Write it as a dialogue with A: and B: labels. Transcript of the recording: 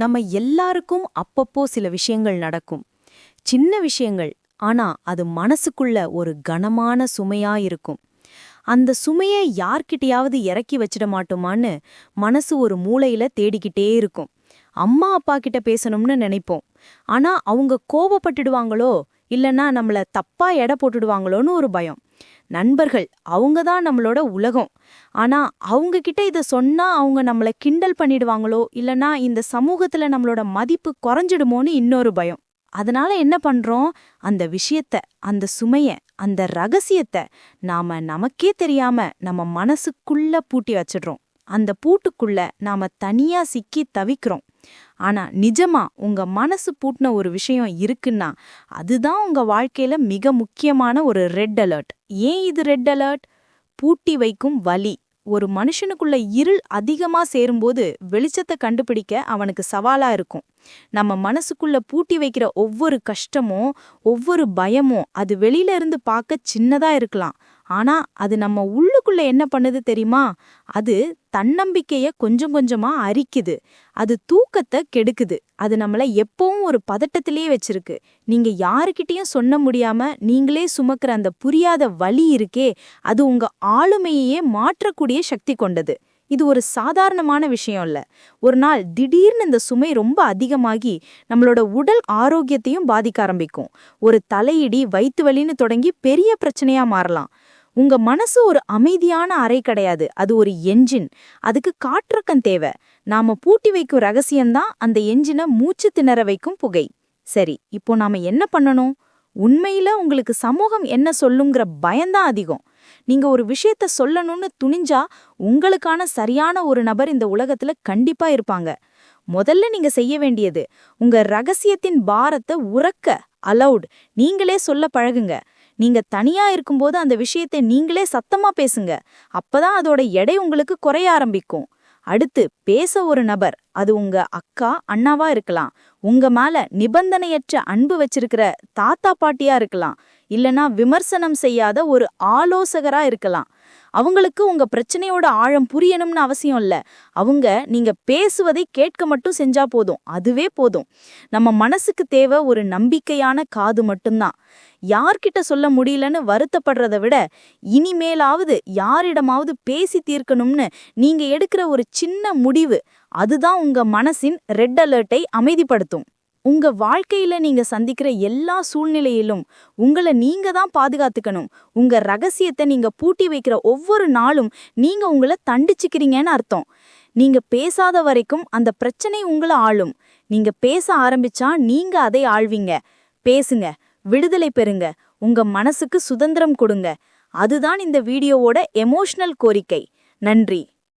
A: நம்ம எல்லாருக்கும் அப்பப்போ சில விஷயங்கள் நடக்கும். சின்ன விஷயங்கள் ஆனா அது மனசுக்குள்ள ஒரு கனமான சுமையா இருக்கும். அந்த சுமையை யார்கிட்டயாவது இறக்கி வச்சிட மாட்டோமான்னு மனசு ஒரு மூளையில தேடிக்கிட்டே இருக்கும். அம்மா அப்பா கிட்ட பேசணும்னு நினைப்போம். ஆனா அவங்க கோபப்பட்டுடுவாங்களோ இல்லனா நம்மள தப்பா எடை போட்டுடுவாங்களோன்னு ஒரு பயம். நண்பர்கள் அவங்க தான் நம்மளோட உலகம். ஆனா அவங்க கிட்ட இத சொன்னா அவங்க நம்மள கிண்டல் பண்ணிடுவாங்களோ? இல்லனா இந்த சமூகத்துல நம்மளோட மதிப்பு குறைஞ்சிடுமோன்னு இன்னொரு பயம். அதனால என்ன பண்றோம்? அந்த விஷயத்த அந்த சுமைய அந்த ரகசியத்தை நாம நமக்கே தெரியாம நம்ம மனசுக்குள்ள பூட்டி வச்சிடுறோம். அந்த பூட்டுக்குள்ள நாம தனியா சிக்கி தவிக்கிறோம். ஆனா நிஜமா உங்க மனசு பூட்டின ஒரு விஷயம் இருக்குன்னா அதுதான் உங்க வாழ்க்கையில மிக முக்கியமான ஒரு ரெட் அலர்ட் ஏன் இது ரெட் அலர்ட் பூட்டி வைக்கும் வலி. ஒரு மனுஷனுக்குள்ள இருள் அதிகமா சேரும்போது வெளிச்சத்தை கண்டுபிடிக்க அவனுக்கு சவாலா இருக்கும். நம்ம மனசுக்குள்ள பூட்டி வைக்கிற ஒவ்வொரு கஷ்டமும் ஒவ்வொரு பயமும் அது வெளியில இருந்து பார்க்க சின்னதா இருக்கலாம். ஆனா அது நம்ம உள்ளுக்குள்ள என்ன பண்ணுது தெரியுமா? அது தன்னம்பிக்கைய கொஞ்சம் கொஞ்சமா அரிக்குது. அது தூக்கத்தை கெடுக்குது. அது நம்மள எப்பவும் ஒரு பதட்டத்திலேயே வச்சிருக்கு. நீங்க யாருக்கிட்டயும் சொன்ன முடியாம நீங்களே சுமக்கிற அந்த புரியாத வலி இருக்கே அது உங்க ஆளுமையே மாற்றக்கூடிய சக்தி கொண்டது. இது ஒரு சாதாரணமான விஷயம் இல்ல. ஒரு நாள் திடீர்னு இந்த சுமை ரொம்ப அதிகமாகி நம்மளோட உடல் ஆரோக்கியத்தையும் பாதிக்க ஆரம்பிக்கும். ஒரு தலையிடி வயிற்று வலின்னு தொடங்கி பெரிய பிரச்சனையா மாறலாம். உங்க மனசு ஒரு அமைதியான அறை கிடையாது. அது ஒரு என்ஜின் அதுக்கு காற்றக்கம் தேவை. நாம பூட்டி வைக்கும் ரகசியம்தான் அந்த என்ஜினை மூச்சு திணற வைக்கும் புகை. சரி இப்போ நாம என்ன பண்ணணும்? உண்மையில உங்களுக்கு சமூகம் என்ன சொல்லுங்கிற பயம்தான் அதிகம். நீங்க ஒரு விஷயத்த சொல்லணும்னு துணிஞ்சா உங்களுக்கான சரியான ஒரு நபர் இந்த உலகத்துல கண்டிப்பா இருப்பாங்க. முதல்ல நீங்க செய்ய வேண்டியது உங்க ரகசியத்தின் பாரத்தை உறக்க அலவுட் நீங்களே சொல்ல பழகுங்க. நீங்க தனியா இருக்கும்போது அந்த விஷயத்தை நீங்களே சத்தமா பேசுங்க. அப்பதான் அதோட எடை உங்களுக்கு குறைய ஆரம்பிக்கும். அடுத்து பேச ஒரு நபர் அது உங்க அக்கா அண்ணாவா இருக்கலாம். உங்க மேல நிபந்தனையற்ற அன்பு வச்சிருக்கிற தாத்தா பாட்டியா இருக்கலாம். இல்லனா விமர்சனம் செய்யாத ஒரு ஆலோசகரா இருக்கலாம். அவங்களுக்கு உங்க பிரச்சனையோட ஆழம் புரியணும்னு அவசியம் இல்லை. அவங்க நீங்க பேசுவதை கேட்க மட்டும் செஞ்சா போதும். அதுவே போதும். நம்ம மனசுக்கு தேவை ஒரு நம்பிக்கையான காது மட்டும்தான். யார்கிட்ட சொல்ல முடியலன்னு வருத்தப்படுறத விட இனிமேலாவது யாரிடமாவது பேசி தீர்க்கணும்னு நீங்க எடுக்கிற ஒரு சின்ன முடிவு அதுதான் உங்க மனசின் ரெட் அலர்ட்டை அமைதிப்படுத்தும். உங்க வாழ்க்கையில நீங்க சந்திக்கிற எல்லா சூழ்நிலையிலும் உங்களை நீங்க தான் பாதுகாத்துக்கணும். உங்க ரகசியத்தை நீங்க பூட்டி வைக்கிற ஒவ்வொரு நாளும் நீங்க உங்களை தண்டிச்சுக்கிறீங்கன்னு அர்த்தம். நீங்க பேசாத வரைக்கும் அந்த பிரச்சனை உங்களை ஆளும். நீங்க பேச ஆரம்பிச்சா நீங்க அதை ஆழ்வீங்க பேசுங்க விடுதலை பெறுங்க. உங்க மனசுக்கு சுதந்திரம் கொடுங்க. அதுதான் இந்த வீடியோவோட எமோஷனல் கோரிக்கை. நன்றி.